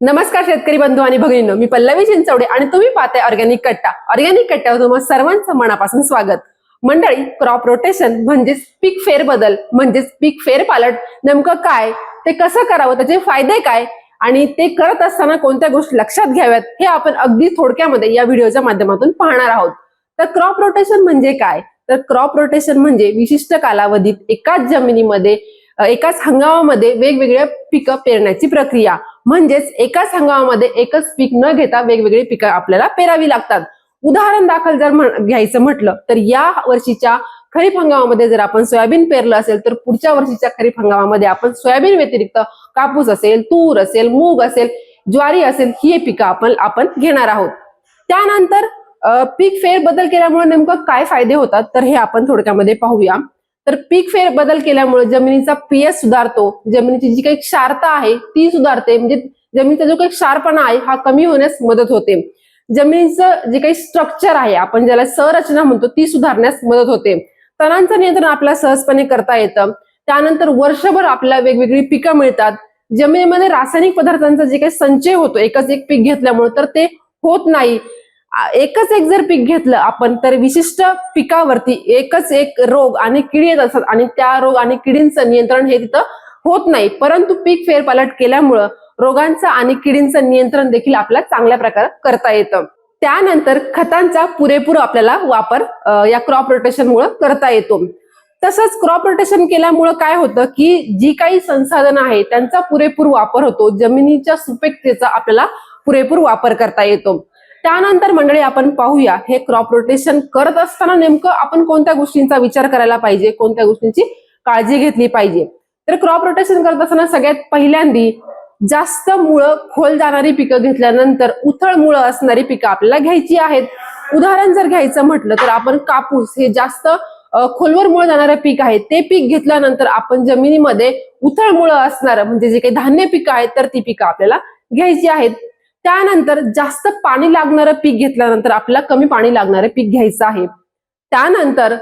नमस्कार शेतकरी बंधू आणि भगिनींनो मी पल्लवी चिंचवडे आणि तुम्ही पाहताय ऑर्गॅनिक कट्टा. ऑर्गॅनिक कट्ट्यावर तुम्हाला सर्वांचं मनापासून स्वागत. मंडळी क्रॉप रोटेशन म्हणजेच पीक फेरबदल म्हणजेच पीक फेरपालट नेमकं काय ते कसं करावं त्याचे फायदे काय आणि ते करत असताना कोणत्या गोष्टी लक्षात घ्याव्यात हे आपण अगदी थोडक्यामध्ये या व्हिडिओच्या माध्यमातून पाहणार आहोत. तर क्रॉप रोटेशन म्हणजे काय? तर क्रॉप रोटेशन म्हणजे विशिष्ट कालावधीत एकाच जमिनीमध्ये एकाच हंगामामध्ये वेगवेगळ्या पिकं पेरण्याची प्रक्रिया. म्हणजेच एकाच हंगामामध्ये एकच पीक न घेता वेगवेगळी पिकं आपल्याला पेरावी लागतात. उदाहरण दाखल जर घ्यायचं म्हटलं तर या वर्षीच्या खरीप हंगामामध्ये जर आपण सोयाबीन पेरलं असेल तर पुढच्या वर्षीच्या खरीप हंगामामध्ये आपण सोयाबीन व्यतिरिक्त कापूस असेल तूर असेल मूग असेल ज्वारी असेल ही पिकं आपण आपण घेणार आहोत. त्यानंतर पीक फेर बदल केल्यामुळे नेमकं काय फायदे होतात तर हे आपण थोडक्यामध्ये पाहूया. तर पीक फेर बदल केल्यामुळे जमिनीचा पीएच सुधारतो. जमिनीची जी काही क्षारता आहे ती सुधारते. म्हणजे जमिनीचा जो काही क्षारपणा आहे हा कमी होण्यास मदत होते. जमिनीचं जे काही स्ट्रक्चर आहे आपण ज्याला संरचना म्हणतो ती सुधारण्यास मदत होते. तणांचं नियंत्रण आपल्याला सहजपणे करता येतं. त्यानंतर वर्षभर आपल्याला वेगवेगळी पिकं मिळतात. जमिनीमध्ये रासायनिक पदार्थांचा जे काही संचय होतो एकच एक पीक घेतल्यामुळे तर ते होत नाही. एकच एक जर पीक घेतलं आपण तर विशिष्ट पिकावरती एकच एक रोग आणि किडी येत असतात आणि त्या रोग आणि किडींचं नियंत्रण हे तिथं होत नाही. परंतु पीक फेरपालट केल्यामुळं रोगांचं आणि किडींचं नियंत्रण देखील आपल्याला चांगल्या प्रकारे करता येतं. त्यानंतर खतांचा पुरेपूर आपल्याला वापर या क्रॉप रोटेशन मुळे करता येतो. तसंच क्रॉप रोटेशन केल्यामुळं काय होतं की जी काही संसाधनं आहेत त्यांचा पुरेपूर वापर होतो. जमिनीच्या सुपीकतेचा आपल्याला पुरेपूर वापर करता येतो. त्यानंतर मंडळी आपण पाहूया हे क्रॉप रोटेशन करत असताना नेमकं आपण कोणत्या गोष्टींचा विचार करायला पाहिजे कोणत्या गोष्टींची काळजी घेतली पाहिजे? तर क्रॉप रोटेशन करत असताना सगळ्यात पहिल्यांदी जास्त मुळं खोल जाणारी पिकं घेतल्यानंतर उथळ मुळं असणारी पिकं आपल्याला घ्यायची आहेत. उदाहरण जर घ्यायचं म्हटलं तर आपण कापूस हे जास्त खोलवर मुळ जाणारं पीक आहे ते पीक घेतल्यानंतर आपण जमिनीमध्ये उथळ मुळं असणारं म्हणजे जे काही धान्य पिकं आहेत तर ती पिकं आपल्याला घ्यायची आहेत. त्यानंतर जास्त पाणी लागणारं पीक घेतल्यानंतर आपल्याला कमी पाणी लागणारे पीक घ्यायचं आहे. त्यानंतर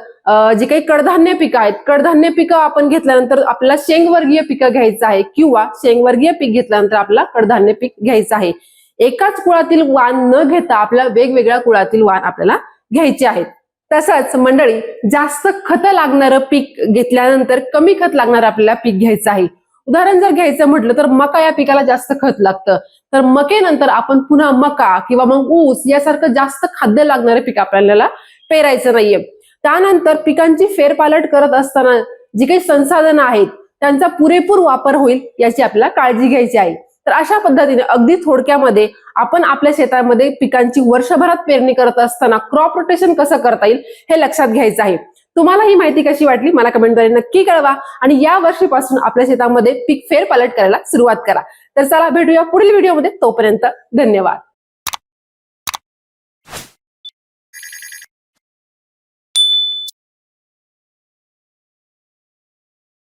जे काही कडधान्य पिकं आहेत कडधान्य पिकं आपण घेतल्यानंतर आपल्याला शेंगवर्गीय पिकं घ्यायचं आहे किंवा शेंगवर्गीय पीक घेतल्यानंतर आपल्याला कडधान्य पीक घ्यायचं आहे. एकाच कुळातील वाण न घेता आपल्याला वेगवेगळ्या कुळातील वाण आपल्याला घ्यायचे आहेत. तसंच मंडळी जास्त खत लागणारं पीक घेतल्यानंतर कमी खत लागणारं आपल्याला पीक घ्यायचं आहे. उदाहरण जर घ्यायचं म्हटलं तर मका या पिकाला जास्त खत लागतं. तर मकेनंतर आपण पुन्हा मका किंवा मग ऊस यासारखं जास्त खाद्य लागणारे पीक आपल्याला पेरायचं नाहीये. त्यानंतर पिकांची फेरपालट करत असताना जी काही संसाधनं आहेत त्यांचा पुरेपूर वापर होईल याची आपल्याला काळजी घ्यायची आहे. तर अशा पद्धतीने अगदी थोडक्यामध्ये आपण आपल्या शेतामध्ये पिकांची वर्षभरात पेरणी करत असताना क्रॉप रोटेशन कसं करता येईल हे लक्षात घ्यायचं आहे. तुम्हाला ही माहिती कशी वाटली? मला कमेंटद्वारे नक्की कळवा. आणि या वर्षीपासून आपल्या शेतामध्ये पीक फेरपालट करायला सुरुवात करा. तर चला भेटूया पुढील व्हिडिओमध्ये तोपर्यंत धन्यवाद.